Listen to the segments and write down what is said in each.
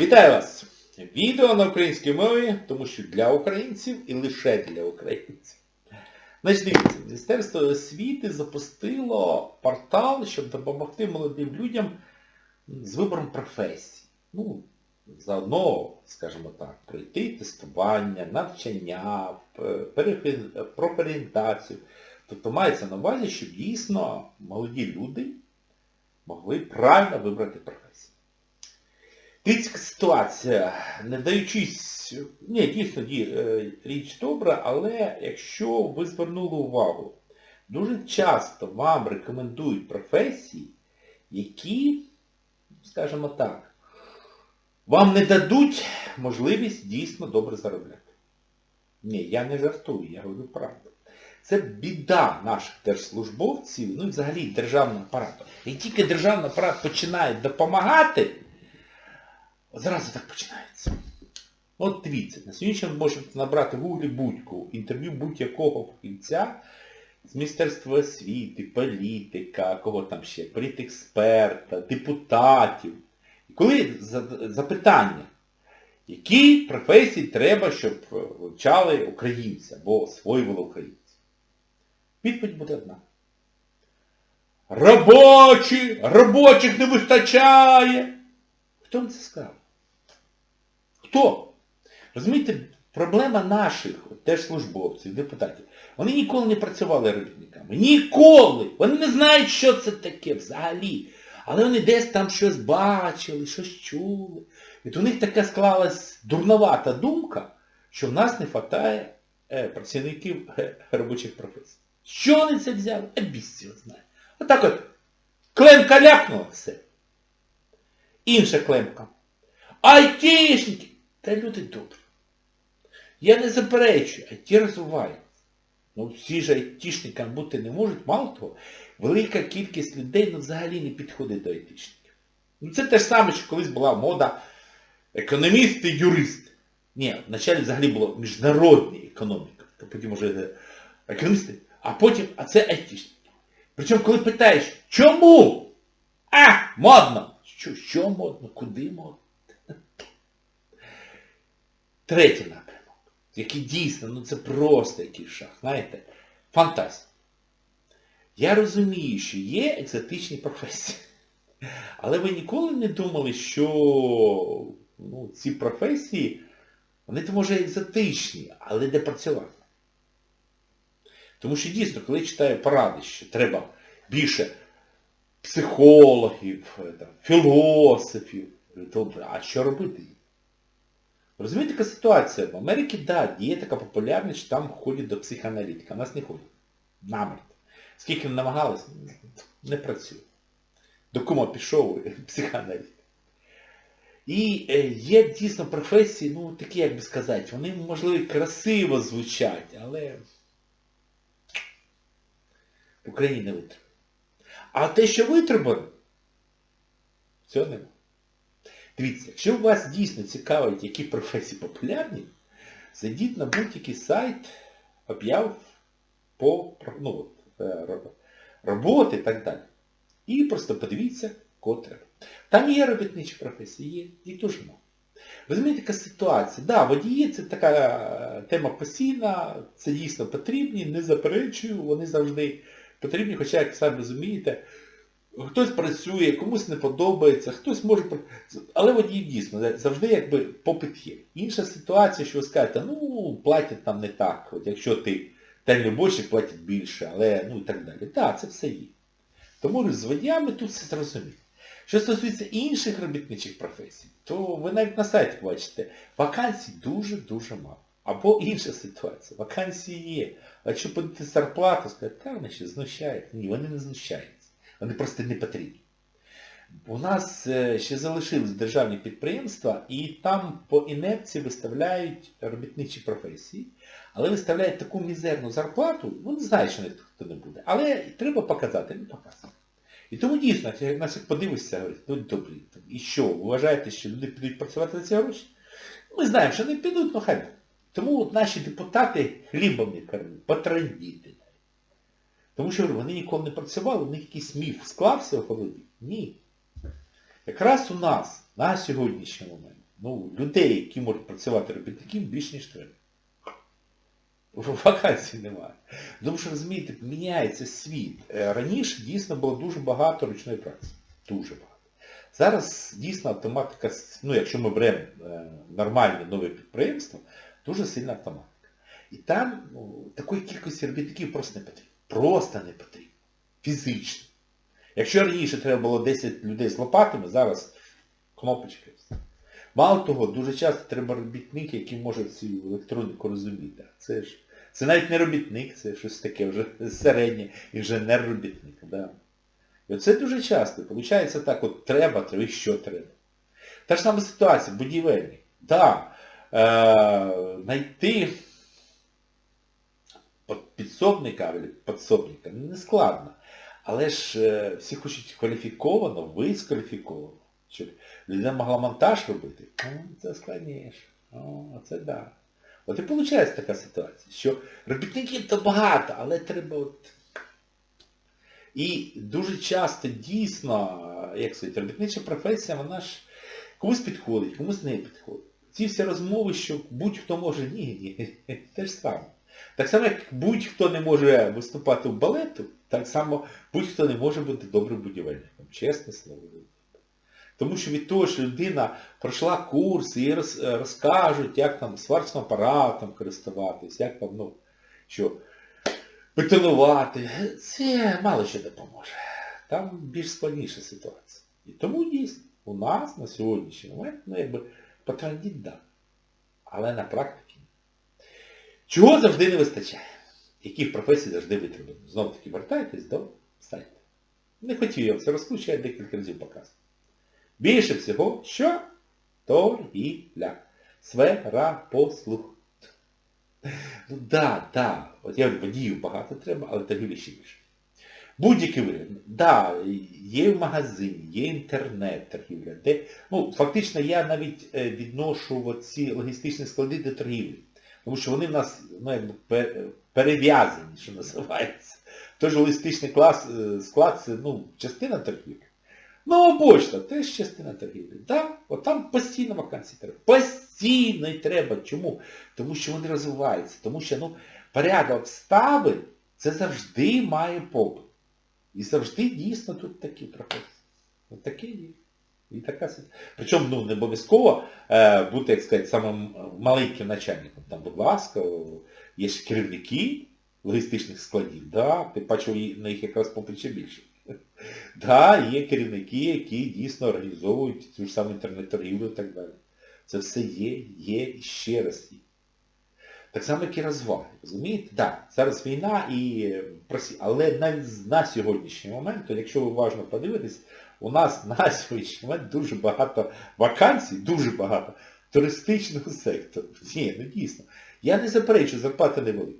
Вітаю вас! Відео на українській мові, тому що для українців і лише для українців. Значить, дивіться, Міністерство освіти запустило портал, щоб допомогти молодим людям з вибором професій. Ну, заодно, скажімо так, пройти тестування, навчання, перефі- профорієнтацію. Тобто мається на увазі, щоб дійсно молоді люди могли правильно вибрати професію. Дивіться ситуація, не даючись, ні, дійсно ді- е, річ добра, але якщо ви звернули увагу, дуже часто вам рекомендують професії, які, скажімо так, вам не дадуть можливість дійсно добре заробляти. Ні, я не жартую, я говорю правду. Це біда наших держслужбовців, ну і взагалі державного апарату. Як тільки державний апарат починає допомагати, Зразу так починається. От дивіться, на сьогодні ви можете набрати в гуглі будь-кого, інтерв'ю будь-якого фахівця з Міністерства освіти, політика, кого там ще, політексперта, депутатів. І коли запитання, які професії треба, щоб вивчали українці або освоювали українці? Відповідь буде одна. Робочі! Робочих не вистачає! Хто вам це сказав? Хто? Розумієте, проблема наших от, теж службовців, депутатів. Вони ніколи не працювали робітниками. Ніколи! Вони не знають, що це таке взагалі. Але вони десь там щось бачили, щось чули. От у них така склалась дурновата думка, що в нас не вистачає е, працівників е, робочих професій. Що вони це взяли? А біс його знає. Отак от клемка ляпнула все. Інша клемка. Айтішники! Та люди добрі. Я не заперечую, айті розвивається. Ну всі ж айтішникам бути не можуть, мало того, велика кількість людей ну, взагалі не підходить до айтішників. Ну це те ж саме, що колись була мода економісти, юристи. Ні, вначалі взагалі було міжнародна економіка, то потім вже економісти, а потім, а це айтішники. Причому, коли питаєш, чому? А, модно! Що, що модно? Куди модно? Третій напрямок, який дійсно, ну це просто якийсь шах, знаєте, фантастика. Я розумію, що є екзотичні професії. Але ви ніколи не думали, що ну, ці професії, вони то може екзотичні, але де працювати. Тому що дійсно, коли я читаю поради, що треба більше психологів, філософів, то, а що робити? Розумієте, така ситуація? В Америці, да, є така популярність, що там ходять до психоаналітика. У нас не ходять. Намертво. Скільки намагалися, не працює. До кума пішов психоаналітик. І е, є дійсно професії, ну такі, як би сказати, вони, можливо, красиво звучать, але в Україні не витримають. А те, що витримано, цього нема. Дивіться, якщо вас дійсно цікавить, які професії популярні, зайдіть на будь-який сайт, об'яв по ну, е, ро- роботи і так далі. І просто подивіться, кого треба. Там є робітничі професії, є, їх дуже мало. Розумієте, така ситуація. Да, водії це така е, тема постійна, це дійсно потрібні, не заперечую, вони завжди потрібні, хоча, як самі розумієте, хтось працює, комусь не подобається, хтось може... Але водіїв дійсно, завжди якби попит є. Інша ситуація, що ви скажете, ну, платять там не так, от якщо ти дальнобойщик, платять більше, але ну і так далі. Так, це все є. Тому з водіями тут все зрозуміло. Що стосується інших робітничих професій, то ви навіть на сайті бачите, вакансій дуже-дуже мало. Або інша ситуація. Вакансії є. А якщо подати зарплату, сказати, та вони ще знущаються. Ні, вони не знущаються. Вони просто не потрібні. У нас е, ще залишились державні підприємства, і там по інерції виставляють робітничі професії, але виставляють таку мізерну зарплату, вони знають, що ніхто не буде. Але треба показати, не показують. І тому дійсно, як подивишся, говорить, ну добрі, і що, вважаєте, що люди підуть працювати за ці гроші? Ми знаємо, що не підуть, ну хай. Тому от наші депутати хлібом не кормять, потрандіти. Тому що вони ніколи не працювали, у них якийсь міф склався в голові. Ні. Якраз у нас на сьогоднішній момент Ну, людей, які можуть працювати робітників, більш ніж треба. Вакансій немає. Тому що, розумієте, міняється світ. Е, Раніше дійсно було дуже багато ручної праці. Дуже багато. Зараз дійсно автоматика, ну якщо ми беремо е, нормальне нове підприємство, дуже сильна автоматика. І там ну, такої кількості робітників просто не потрібно. Просто не потрібно. Фізично. Якщо раніше треба було 10 людей з лопатами, зараз все. Мало того, дуже часто треба робітник, який може цю електроніку розуміти. Це ж це навіть не робітник, це щось таке вже середнє, інженер-робітник. Да. І оце дуже часто. Виходить так, от треба, треба, і що треба. Та ж сама ситуація, будівельник. Да, е, знайти под- підсобника або підсобника не складно. Але ж е, всі хочуть кваліфіковано, вискваліфіковано. Щоб людина могла монтаж робити, ну, це складніше. О, це да. От і виходить така ситуація, що робітників то багато, але треба от... І дуже часто дійсно, як сказати, робітнича професія, вона ж комусь підходить, комусь не підходить. Ці всі розмови, що будь-хто може, ні, ні, те ж саме. Так само, як будь-хто не може виступати в балету, так само будь-хто не може бути добрим будівельником. Чесне слово. Тому що від того, що людина пройшла курс, е, розкажуть, як там сварочним апаратом користуватись, як там, ну, що бетонувати, це мало що допоможе. Там більш складніша ситуація. І тому дійсно у нас на сьогоднішній момент, ну якби потрандіть да. Але на практиці. Чого завжди не вистачає? Яких професій завжди витримано? Знову таки вертайтесь до сайту. Не хотів я це розкручувати, декілька разів показував. Більше всього, що? Торгівля. Сфера послуг. Ну да, да. От я водіїв багато треба, але торгівлі ще більше. Будь-який варіант. Да, є в магазині, є інтернет торгівля. Де, ну, фактично я навіть е, відношу ці логістичні склади до торгівлі. Тому що вони в нас ну, якби, перев'язані, що називається. Тож логістичний клас, е, склад це ну, частина торгівлі. Нова почта теж частина торгівлі. Да? От там постійно вакансії треба. Постійно і треба. Чому? Тому що вони розвиваються. Тому що ну, порядок обставин це завжди має попит. І завжди дійсно тут такі професії. От такі є. І така. Причому ну, не обов'язково е, бути, як сказати, самим маленьким начальником. Там, будь ласка, є ж керівники логістичних складів, да? ти бачив, на їх якраз попит ще більше. Да, є керівники, які дійсно організовують цю ж саму інтернет-торгівлю і так далі. Це все є, є і ще раз є. Так само, як і розваги. Розумієте? Так, зараз війна і е, але навіть на сьогоднішній момент, якщо ви уважно подивитесь, у нас на сьогоднішній момент дуже багато вакансій, дуже багато туристичного сектору. Ні, ну дійсно. Я не заперечую, зарплата невелика.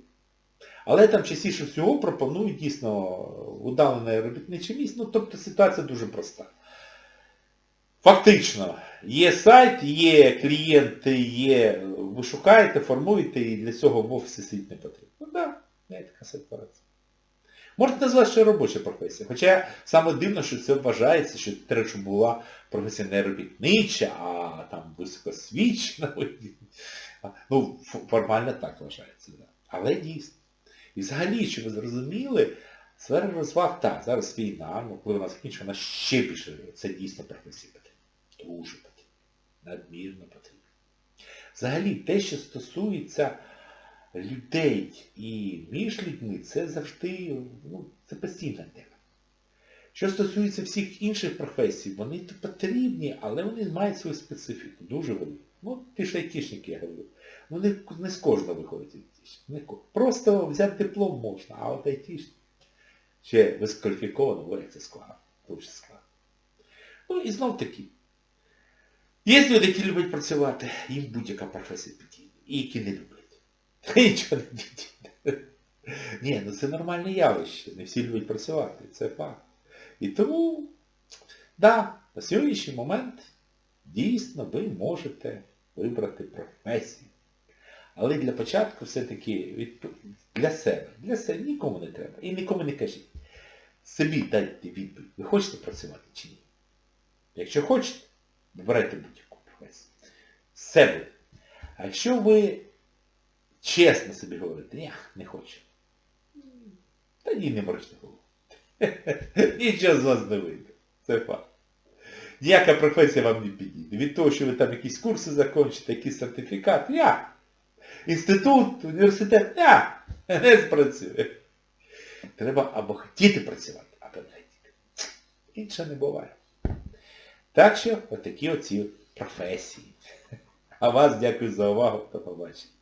Але там частіше всього пропонують дійсно удалене робітниче місце. Ну, тобто ситуація дуже проста. Фактично, є сайт, є клієнти, є, ви шукаєте, формуєте, і для цього в офісі сидіти не потрібно. Ну так, да, така ситуація. Можна назвати, що робоча професія. Хоча саме дивно, що це вважається, що треба, щоб була професія не робітнича, а там високосвічна. Ну, формально так вважається. Да. Але дійсно. І взагалі, щоб ви зрозуміли, сфера розваг, так, зараз війна, ну, коли вона закінчиться, вона ще більше, це дійсно професія потрібна. Дуже потрібна. Надмірно потрібна. Взагалі, те, що стосується людей і між людьми, це завжди, ну, це постійна тема. Що стосується всіх інших професій, вони потрібні, але вони мають свою специфіку, дуже велику. Ну, ті ж айтішники, я говорю. Ну не, не з кожного виходить айтішник. Просто взяти диплом можна, а от айтішник ще вискваліфіковано, говорять, це складно. Дуже складно. Ну і знов таки. Є люди, які люблять працювати, їм будь-яка професія підійде. І які не люблять. Та нічого не підійде. Ні, ну це нормальне явище. Не всі люблять працювати, це факт. І тому, да, на сьогоднішній момент дійсно ви можете вибрати професію. Але для початку все-таки для себе. Для себе нікому не треба. І нікому не кажіть. Собі дайте відповідь. Ви хочете працювати чи ні? Якщо хочете, вибирайте будь-яку професію. Все буде. А якщо ви чесно собі говорите, ні, не хочу. Тоді не морочте голову. Нічого з вас не вийде. Це факт. Ніяка професія вам не підійде. Від того, що ви там якісь курси закінчите, якийсь сертифікат, я. Інститут, університет, я. Не спрацює. Треба або хотіти працювати, або не хотіти. Інше не буває. Так що, отакі оці професії. А вас дякую за увагу. До побачення.